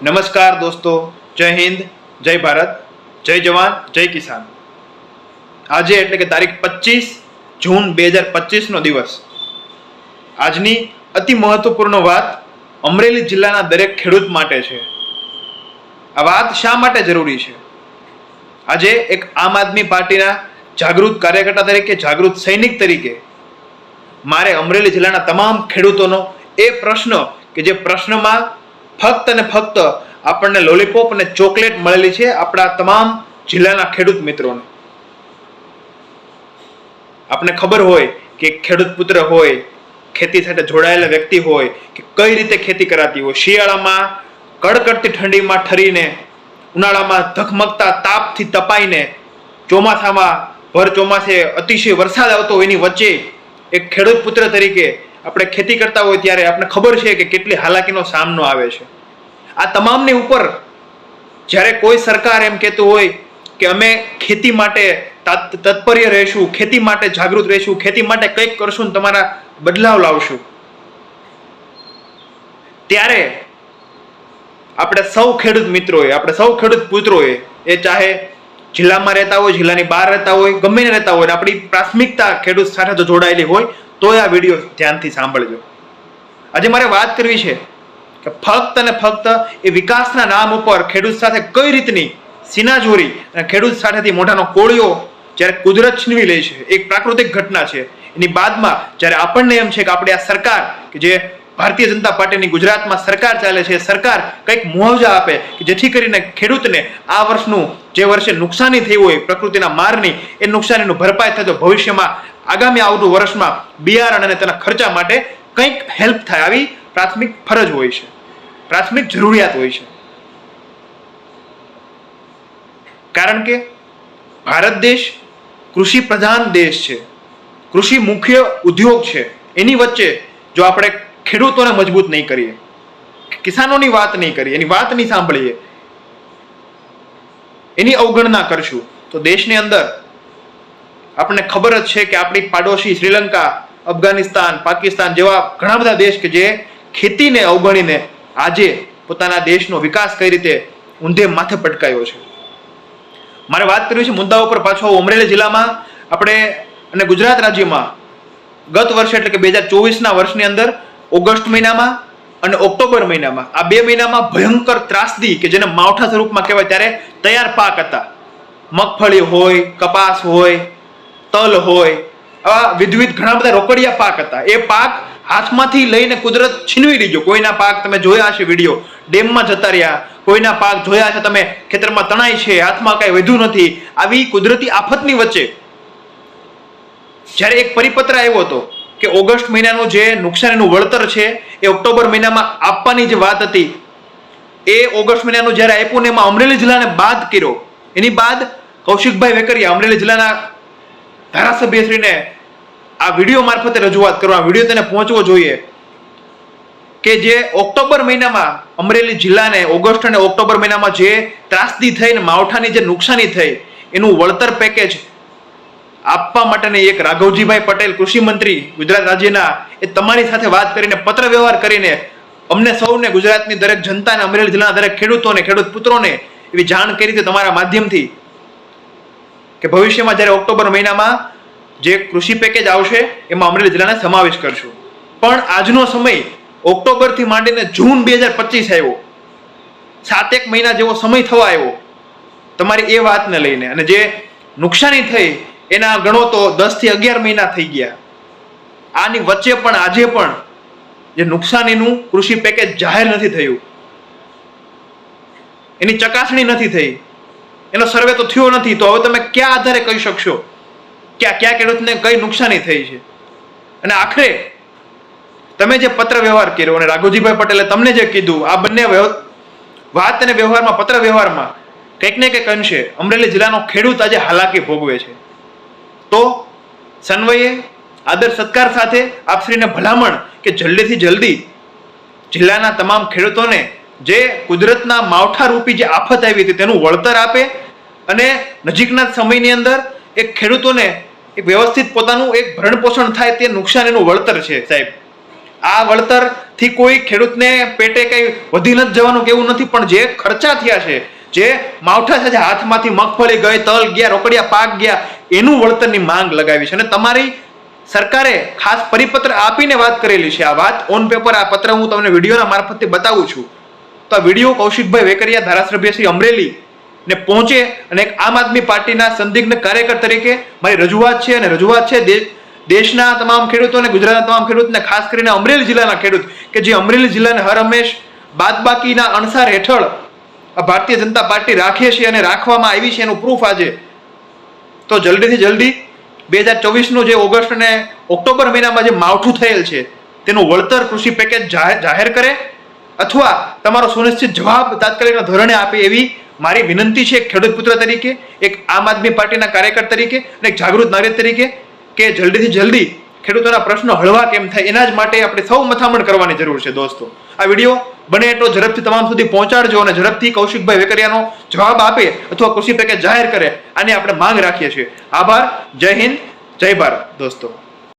નમસ્કાર દોસ્તો, જય હિન્દ, જય ભારત, જય જવાન, જય કિસાન. આજે એટલે કે તારીખ પચીસ જૂન બે હજાર પચીસનો દિવસ. આજની અતિ મહત્વપૂર્ણ વાત અમરેલી જિલ્લાના દરેક ખેડૂત માટે છે. આ વાત શા માટે જરૂરી છે? આજે એક આમ આદમી પાર્ટીના જાગૃત કાર્યકર્તા તરીકે, જાગૃત સૈનિક તરીકે મારે અમરેલી જિલ્લાના તમામ ખેડૂતોનો એ પ્રશ્ન કે જે પ્રશ્નમાં ફક્ત અને ફક્ત આપણને લોલીપોપ અને ચોકલેટ મળેલી છે આપણા તમામ જિલ્લાના ખેડૂત મિત્રોને. આપણને ખબર હોય કે ખેડૂત પુત્ર હોય, ખેતી સાથે જોડાયેલા વ્યક્તિ હોય કે કઈ રીતે ખેતી કરાતી હોય, શિયાળામાં કડકડતી ઠંડીમાં ઠરીને, ઉનાળામાં ધકમકતા તાપથી તપાઈને, ચોમાસામાં ભર ચોમાસે અતિશય વરસાદ આવતો એની વચ્ચે એક ખેડૂત પુત્ર તરીકે આપણે ખેતી કરતા હોય ત્યારે આપણે ખબર છે કે કેટલી હાલાકીનો સામનો આવે છે. આ તમામની ઉપર જ્યારે કોઈ સરકાર એમ કહેતું હોય કે અમે ખેતી માટે તત્પર્ય રહીશું, ખેતી માટે જાગૃત રહીશું, ખેતી માટે કંઈક કરશું તમારા બદલાવ લાવશું. ત્યારે આપણે સૌ ખેડૂત મિત્રોએ, આપણે સૌ ખેડૂત પુત્રોએ, એ ચાહે જિલ્લામાં રહેતા હોય, જિલ્લાની બહાર રહેતા હોય, ગમે રહેતા હોય, આપણી પ્રાથમિકતા ખેડૂત સાથે જો જોડાયેલી હોય તો આ વીડિયો ધ્યાનથી સાંભળજો. આજે મારે વાત કરવી છે કે ફક્ત અને ફક્ત એ વિકાસના નામ ઉપર ખેડૂત સાથે કઈ રીતની સિનાજોરી અને ખેડૂત સાથેથી મોઢાનો કોળિયો જ્યારે કુદરત છીનવી લે છે, એક પ્રાકૃતિક ઘટના છે, એની બાદમાં જ્યારે આપણને એમ છે કે આપણે આ સરકાર કે જે ભારતીય જનતા પાર્ટીની ગુજરાતમાં સરકાર ચાલે છે સરકાર કંઈક મુઆવજા આપે કે જેથી કરીને ખેડૂતને આ વર્ષનું જે વર્ષે નુકસાની થઈ હોય, પ્રકૃતિના મારની, એ નુકસાનીનું ભરપાઈ થતો ભવિષ્યમાં આગામી આવતું વર્ષમાં બિયારણ અને તેના ખર્ચા માટે કંઈક હેલ્પ થાય આવી પ્રાથમિક ફરજ હોય છે. પ્રાથમિક જરૂરિયાત હોય છે. કારણ કે ભારત દેશ કૃષિ પ્રધાન દેશ છે. કૃષિ મુખ્ય ઉદ્યોગ છે. એની વચ્ચે જો આપણે ખેડૂતોને મજબૂત નહીં કરીએ, કિસાનોની વાત નહીં કરીએ, એની વાત નહીં સાંભળીએ, એની અવગણના કરશું, તો દેશની અંદર આપણને ખબર જ છે કે આપણી પાડોશી શ્રીલંકા, અફઘાનિસ્તાન, પાકિસ્તાન જેવા ઘણા બધા દેશ કે જે ખેતીને અવગણીને આજે પોતાના દેશનો વિકાસ કઈ રીતે ઊંધે માથે પટકાયો છે. મારે વાત કરવી છે મુદ્દાઓ પર પાછો અમરેલી જિલ્લામાં આપણે અને ગુજરાત રાજ્યમાં ગત વર્ષે એટલે કે બે હજાર ચોવીસના વર્ષની અંદર ઓગસ્ટ મહિનામાં અને ઓક્ટોબર મહિનામાં આ બે મહિનામાં ભયંકર ત્રાસદી કે જેને માવઠા સ્વરૂપમાં કહેવાય ત્યારે તૈયાર પાક હતા. મગફળી હોય, કપાસ હોય તલ હોય, આવા વિધવિધ ઘણા બધા રોકડિયા પાક હતા. એ પાક હાથમાંથી લઈને કુદરત છીનવી લીધો કોઈના પાક તમે જોયા હશે વીડિયો, ડેમમાં જતા રહ્યા. કોઈના પાક જોયા છે તમે ખેતરમાં તણાઈ છે, હાથમાં કાંઈ વધ્યું નથી. આવી કુદરતી આફતની વચ્ચે જ્યારે એક પરિપત્ર આવ્યો હતો કે ઓગસ્ટ મહિનાનું જે નુકસાનીનું વળતર છે, એ ઓક્ટોબર મહિનામાં આપવાની જે વાત હતી, એ ઓગસ્ટ મહિનાનું જ્યારે આપ્યું ને એમાં અમરેલી જિલ્લાને બાદ કર્યો. એની બાદ કૌશિકભાઈ વેકરિયા અમરેલી જિલ્લાના ધારાસભ્યશ્રીને આ વીડિયો મારફતે રજૂઆત કરવા વીડિયો તેને પહોંચવો જોઈએ કે જે ઓક્ટોબર મહિનામાં અમરેલી જિલ્લાને ઓગસ્ટ અને ઓક્ટોબર મહિનામાં જે ત્રાસદી થઈ ને માવઠાની જે નુકસાની થઈ, એનું વળતર પેકેજ આપવા માટેની એક રાઘવજીભાઈ પટેલ, કૃષિ મંત્રી ગુજરાત રાજ્યના, એ તમારી સાથે વાત કરીને, પત્ર વ્યવહાર કરીને, અમને સૌને ગુજરાતની દરેક જનતાને, અમરેલી જિલ્લાના દરેક ખેડૂતોને, ખેડૂત પુત્રોને એવી જાણ કરી હતી તમારા માધ્યમથી કે ભવિષ્યમાં જ્યારે ઓક્ટોબર મહિનામાં જે કૃષિ પેકેજ આવશે, એમાં અમરેલી જિલ્લાને સમાવેશ કરશું. પણ આજનો સમય ઓક્ટોબરથી માંડીને જૂન બે હજાર પચીસ આવ્યો. સાતેક મહિના જેવો સમય થવા આવ્યો. તમારી એ વાતને લઈને અને જે નુકસાની થઈ, એના ગણો તો દસથી અગિયાર મહિના થઈ ગયા. આની વચ્ચે પણ આજે પણ જે નુકસાનીનું કૃષિ પેકેજ જાહેર નથી થયું. એની ચકાસણી નથી થઈ. એનો સર્વે તો થયો નથી, તો હવે તમે કયા આધારે કહી શકશો? કે આ કયા ખેડૂતને કઈ નુકસાની થઈ છે? અને આખરે, તમે જે પત્ર વ્યવહાર કર્યો, અને રાઘોજીભાઈ પટેલે તમને જે કીધું, આ બંને વાત અને વ્યવહારમાં, પત્ર વ્યવહારમાં કંઈક ને કંઈક અંશે અમરેલી જિલ્લાનો ખેડૂત આજે હાલાકી ભોગવે છે. તો સન્વયે આદર સત્કાર સાથે આપશ્રીને ભલામણ કે જલ્દીથી જલ્દી જિલ્લાના તમામ ખેડૂતોને જે કુદરતના માવઠા રૂપી જે આફત આવી હતી તેનું વળતર આપે અને નજીકના સમયની અંદર એક ખેડૂતોને એક વ્યવસ્થિત પોતાનું એક ભરણ પોષણ થાય તે નુકસાન એનું વળતર છે, સાહેબ. આ વળતરથી કોઈ ખેડૂતને પેટે કઈ વધી નથી જવાનું કે એવું નથી, પણ જે ખર્ચા થયા છે, જે માવઠા સાથે હાથમાંથી મગફળી ગઈ, તલ ગયા, રોકડિયા, પાક ગયા, એનું વળતરની માંગ લગાવી છે. અને તમારી સરકારે ખાસ પરિપત્ર આપીને વાત કરેલી છે. આ વાત ઓન પેપર આ પત્ર હું તમને વિડીયોના મારફતથી બતાવું છું. તો આ વીડિયો કૌશિકભાઈ વેકરિયા, ધારાસભ્ય શ્રી અમરેલી ને પહોંચે અને એક આમ આદમી પાર્ટીના સંદિગ્ધ કાર્યકર તરીકે મારી રજૂઆત છે અને રજૂઆત છે દેશના તમામ ખેડૂતો અને ગુજરાતના તમામ ખેડૂતને, ખાસ કરીને અમરેલી જિલ્લાના ખેડૂત, કે જે અમરેલી જિલ્લાને હર હંમેશ બાદબાકીના અણસાર હેઠળ ભારતીય જનતા પાર્ટી રાખે છે અને રાખવામાં આવી છે એનું પ્રૂફ આજે. તો જલ્દીથી જલ્દી બે હજાર ચોવીસનું જે ઓગસ્ટ અને ઓક્ટોબર મહિનામાં જે માવઠું થયેલ છે, તેનું વળતર કૃષિ પેકેજ જાહેર કરે અથવા તમારો સુનિશ્ચિત જવાબ તાત્કાલિક ધોરણે આપે એવી મારી વિનંતી છે એક ખેડૂત પુત્ર તરીકે, એક આમ આદમી પાર્ટીના કાર્યકર તરીકે અને એક જાગૃત નાગરિક તરીકે કે જલ્દીથી જલ્દી ખેડૂતોના પ્રશ્નો હળવા કેમ થાય એના જ માટે આપણે સૌ મથામણ કરવાની જરૂર છે દોસ્તો. આ વીડિયો બને એટલો ઝડપથી તમામ સુધી પહોંચાડજો અને ઝડપથી કૌશિકભાઈ વેકરિયાનો જવાબ આપે અથવા કૃષિ પેકેજ જાહેર કરે, આની આપણે માંગ રાખીએ છીએ. આભાર. જય હિન્દ. જય ભારત. દોસ્તો.